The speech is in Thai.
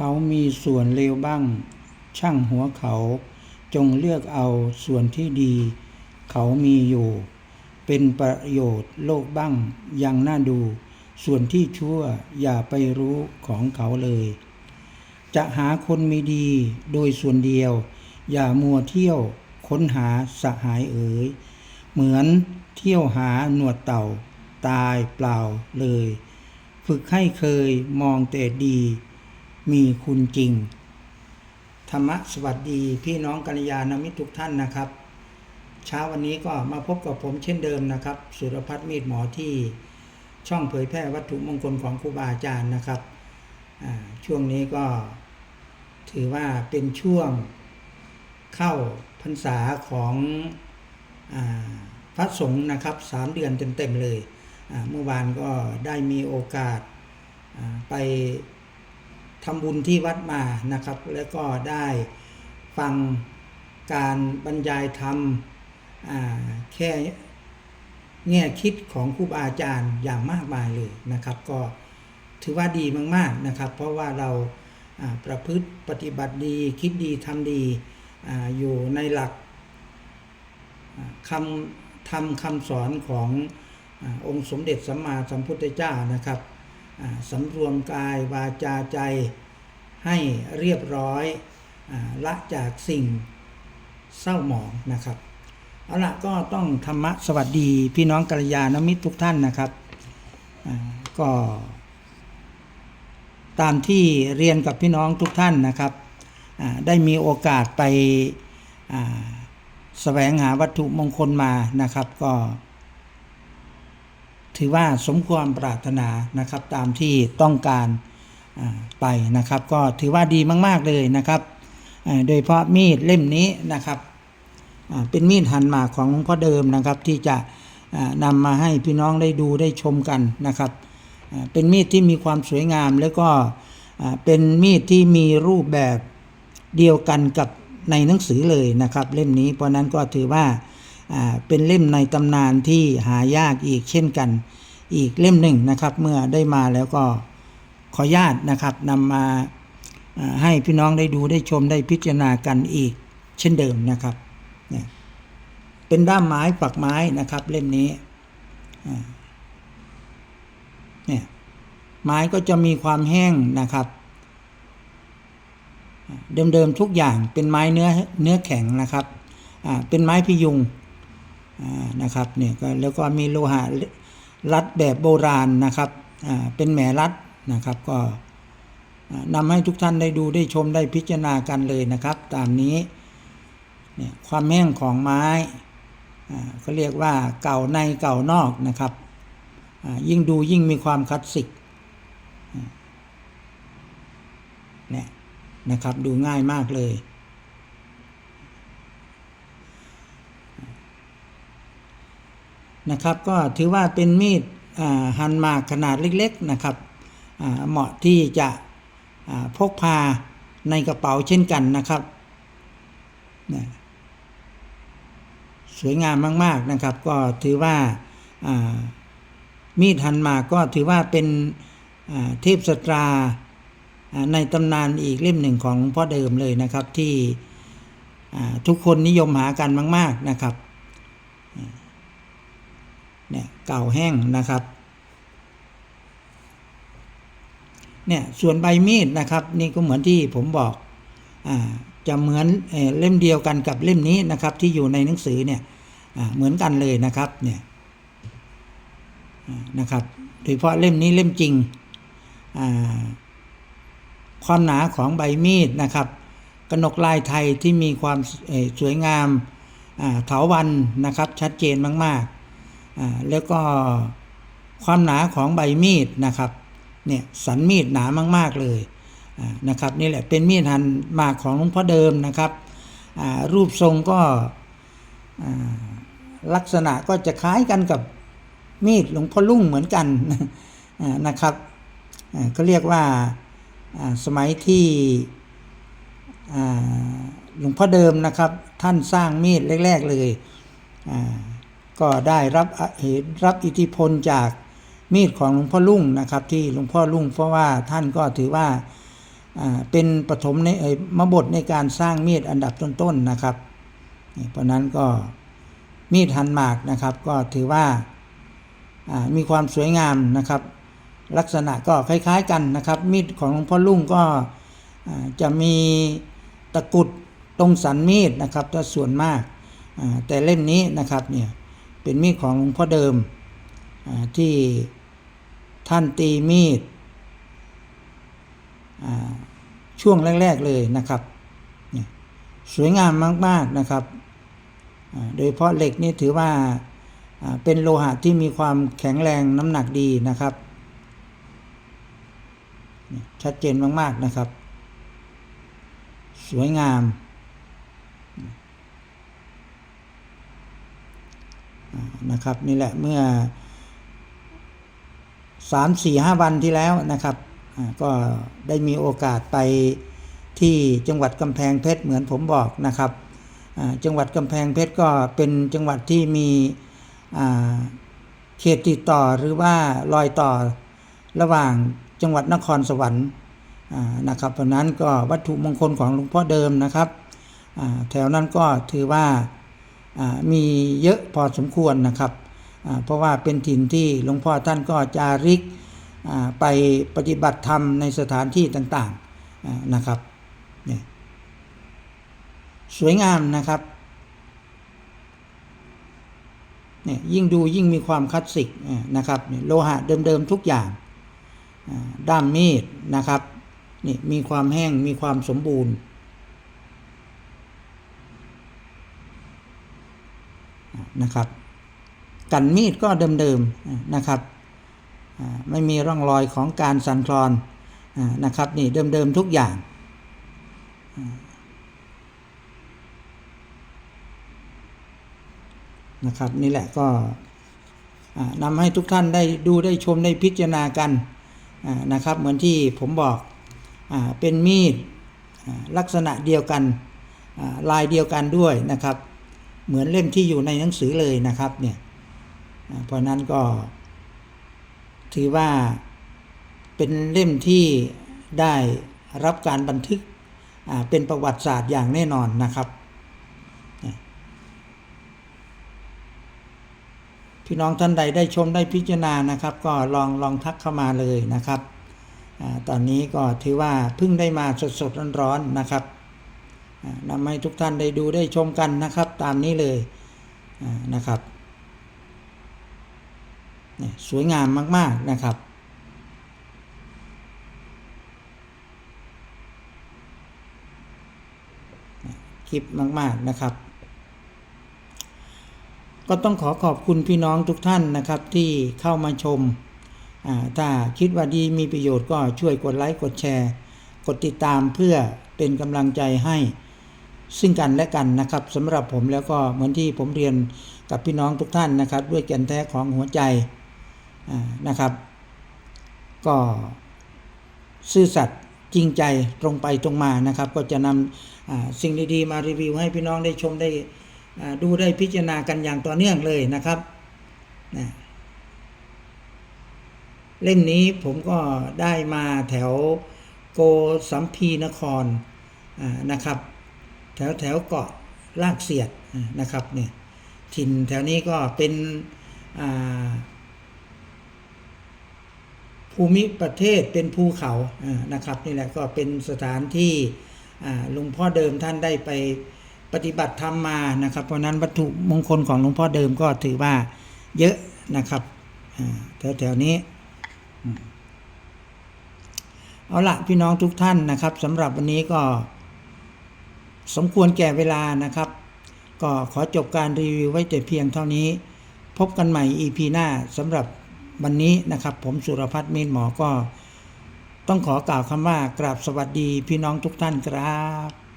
เขามีส่วนเลวบ้าง ช่างหัวเขา จงเลือกเอาส่วนที่ดี เขามีอยู่ เป็นประโยชน์โลกบ้างยังน่าดู ส่วนที่ชั่วอย่าไปรู้ของเขาเลย จะหาคนมีดีโดยส่วนเดียว อย่ามัวเที่ยวค้นหาสหายเอ๋ยเหมือนเที่ยวหาหนวดเต่า ตายเปล่าเลย ฝึกให้เคยมองแต่ดี มีคุณจริง ธรรมะสวัสดีพี่น้องกัลยาณมิตรทุกท่านนะครับ เช้าวันนี้ก็มาพบกับผมเช่นเดิมนะครับ สุรพัฒน์มีดหมอที่ช่องเผยแพร่วัตถุมงคลของครูบาอาจารย์นะครับช่วงนี้ก็ถือว่าเป็นช่วงเข้าพรรษาของอพระสงฆ์นะครับสามเดือนเต็มๆเลย เมื่อวานก็ได้มีโอกาสไป ทำบุญที่วัดมานะครับ แล้วก็ได้ฟังการบรรยายธรรมแค่แง่คิดของครูบาอาจารย์อย่างมากมายเลยนะครับ ก็ถือว่าดีมากๆนะครับ เพราะว่าเราประพฤติปฏิบัติดีคิดดีทำดีออยู่ในหลักคำทำคำสอนขององค์สมเด็จสัมมาสัมพุทธเจ้านะครับ สำรวมกายวาจาใจให้เรียบร้อยอละจากสิ่งเศร้าหมองนะครับ เอาละก็ต้องธรรมะสวัสดีพี่น้องกัลยาณมิตรทุกท่านนะครับก็ตามที่เรียนกับพี่น้องทุกท่านนะครับ ได้มีโอกาสไปอ่าแสวงหาวัตถุมงคลมานะครับ ก็ ถือว่าสมความปรารถนานะครับตามที่ต้องการไปนะครับ ก็ถือว่าดีมากๆเลยนะครับโดยเฉพาะมีดเล่มนี้นะครับเป็นมีดหั่นหมากของหลวงพ่อเดิมนะครับ ที่จะอ่านำมาให้พี่น้องได้ดูได้ชมกันนะครับเป็นมีดที่มีความสวยงาม แล้วก็เป็นมีดที่มีรูปแบบเดียวกันกับในหนังสือเลยนะครับ เล่มนี้เพราะนั้นก็ถือว่า เป็นเล่มในตำนานที่หายากอีกเช่นกันอีกเล่มหนึ่งนะครับ เมื่อได้มาแล้วก็ขอญาตนะครับนำมาให้พี่น้องได้ดูได้ชมได้พิจารณากันอีกเช่นเดิมนะครับ เป็นด้ามไม้ปักไม้นะครับ เล่มนี้เนี่ยไม้ก็จะมีความแห้งนะครับ เดิมๆทุกอย่างเป็นไม้เนื้อเนื้อแข็งนะครับเป็นไม้พยุง นะครับเนี่ยก็แล้วก็มีโลหะรัดแบบโบราณนะครับเป็นแหมรัดนะครับก็นำให้ทุกท่านได้ดูได้ชมได้พิจารณากันเลยนะครับ ตามนี้เนี่ยความแห้งของไม้อ่าเขาเรียกว่าเก่าในเก่านอกนะครับยิ่งดูยิ่งมีความคลาสสิกเนี่ยนะครับดูง่ายมากเลย นะครับ ก็ถือว่าเป็นมีดหั่นหมากขนาดเล็กๆนะครับเหมาะที่จะพกพาในกระเป๋าเช่นกันนะครับนะสวยงามมากๆนะครับ ก็ถือว่ามีดหั่นหมากก็ถือว่าเป็นเทพสตราในตำนานอีกเล่มหนึ่งของพ่อเดิมเลยนะครับที่ทุกคนนิยมหากันมาก ๆนะครับอ่า เก่าแห้งนะครับเนี่ยส่วนใบมีดนะครับ นี่ก็เหมือนที่ผมบอกอ่าจะเหมือนเอเล่มเดียวกันกับเล่มนี้นะครับ ที่อยู่ในหนังสือเนี่ยเหมือนกันเลยนะครับเนี่ยนะครับโดยเฉพาะเล่มนี้เล่มจริงความหนาของใบมีดนะครับกนกลายไทยที่มีความสวยงามเถาวันนะครับชัดเจนมาก ๆ แล้วก็ความหนาของใบมีดนะครับเนี่ยสันมีดหนามากๆเลยนะครับนี่แหละเป็นมีดหั่นหมากของหลวงพ่อเดิมนะครับรูปทรงก็ลักษณะก็จะคล้ายกันกับมีดหลวงพ่อลุ่งเหมือนกันนะครับก็เรียกว่าสมัยที่หลวงพ่อเดิมนะครับ ท่านสร้างมีดแรก ๆ เลย ก็ได้รับเห็นรับอิทธิพลจากมีดของหลวงพ่อลุ่งนะครับ ที่หลวงพ่อลุ่งเพราะว่าท่านก็ถือว่าเป็นปฐมในเอ่ยมบทในการสร้างมีดอันดับต้นๆนะครับนี่เพราะนั้นก็มีดหันหมากนะครับ ก็ถือว่ามีความสวยงามนะครับ ลักษณะก็คล้ายๆกันนะครับ มีดของหลวงพ่อลุ่งก็จะมีตะกุดตรงสันมีดนะครับถ้าส่วนมากแต่เล่มนี้นะครับเนี่ย เป็นมีดของหลวงพ่อเดิมที่ท่านตีมีดช่วงแรก ๆ เลยนะครับ สวยงามมาก ๆ นะครับ โดยเฉพาะเหล็กนี่ถือว่าเป็นโลหะที่มีความแข็งแรงน้ำหนักดีนะครับ ชัดเจนมาก ๆ นะครับ สวยงามอ่า นะครับนี่แหละเมื่อสามสี่ห้าวันที่แล้วนะครับก็ได้มีโอกาสไปที่จังหวัดกำแพงเพชรเหมือนผมบอกนะครับจังหวัดกำแพงเพชรก็เป็นจังหวัดที่มีเขตติดต่อหรือว่ารอยต่อระหว่างจังหวัดนครสวรรค์นะครับเพราะนั้นก็วัตถุมงคลของหลวงพ่อเดิมนะครับแถวนั้นก็ถือว่า มีเยอะพอสมควรนะครับ เพราะว่าเป็นถิ่นที่หลวงพ่อท่านก็จาริกไปปฏิบัติธรรมในสถานที่ต่างๆนะครับสวยงามนะครับเนี่ยยิ่งดูยิ่งมีความคลาสสิกนะครับโลหะเดิมๆทุกอย่างด้ามมีดนะครับนี่มีความแห้งมีความสมบูรณ์อ่า นะครับ กันมีดก็เดิมๆนะครับไม่มีร่องรอยของการสั่นคลอนนะครับนี่เดิมๆทุกอย่างนะครับนี่แหละก็นำให้ทุกท่านได้ดูได้ชมได้พิจารณากันนะครับ เหมือนที่ผมบอกอเป็นมีดลักษณะเดียวกันลายเดียวกันด้วยนะครับ เหมือนเล่มที่อยู่ในหนังสือเลยนะครับเนี่ยเพราะนั้นก็ ถือว่าเป็นเล่มที่ได้รับการบันทึกเป็นประวัติศาสตร์อย่างแน่นอนนะครับพี่น้องท่านใดได้ชมได้พิจารณานะครับ ก็ลองลองทักเข้ามาเลยนะครับอตอนนี้ก็ถือว่าเพิ่งได้มาสดๆร้อนๆนะครับอ่านำให้ทุกท่านได้ดูได้ชมกันนะครับ ตามนี้เลยนะครับสวยงามมากๆนะครับ คลิปมากๆนะครับ ก็ต้องขอขอบคุณพี่น้องทุกท่านนะครับที่เข้ามาชม ถ้าคิดว่าดีมีประโยชน์ก็ช่วยกดไลค์ กดแชร์ กดติดตามเพื่อเป็นกำลังใจให้ ซึ่งกันและกันนะครับสำหรับผมแล้วก็เหมือนที่ผมเรียนกับพี่น้องทุกท่านนะครับ ด้วยแก่นแท้ของหัวใจนะครับ ก็ซื่อสัตย์จริงใจตรงไปตรงมานะครับ ก็จะนำสิ่งดีๆมารีวิวให้พี่น้องได้ชมได้ดูได้พิจารณากันอย่างต่อเนื่องเลยนะครับเล่มนี้ผมก็ได้มาแถวโกสัมพีนครนะครับ แถวแถวเกาะลากเสียดนะครับเนี่ยถิ่นแถวนี้ก็เป็นภูมิประเทศเป็นภูเขานะครับนี่แหละก็เป็นสถานที่หลวงพ่อเดิมท่านได้ไปปฏิบัติธรรมมานะครับ เพราะนั้นวัตถุมงคลของหลวงพ่อเดิมก็ถือว่าเยอะนะครับอ่าแถวๆนี้เอาละพี่น้องทุกท่านนะครับสำหรับวันนี้ก็ สมควรแก่เวลานะครับ ก็ขอจบการรีวิวไว้แต่เพียงเท่านี้ พบกันใหม่ EP หน้าสำหรับวันนี้นะครับ ผมสุรพัฒน์มีนหมอก็ ต้องขอกล่าวคำว่ากราบสวัสดีพี่น้องทุกท่านครับ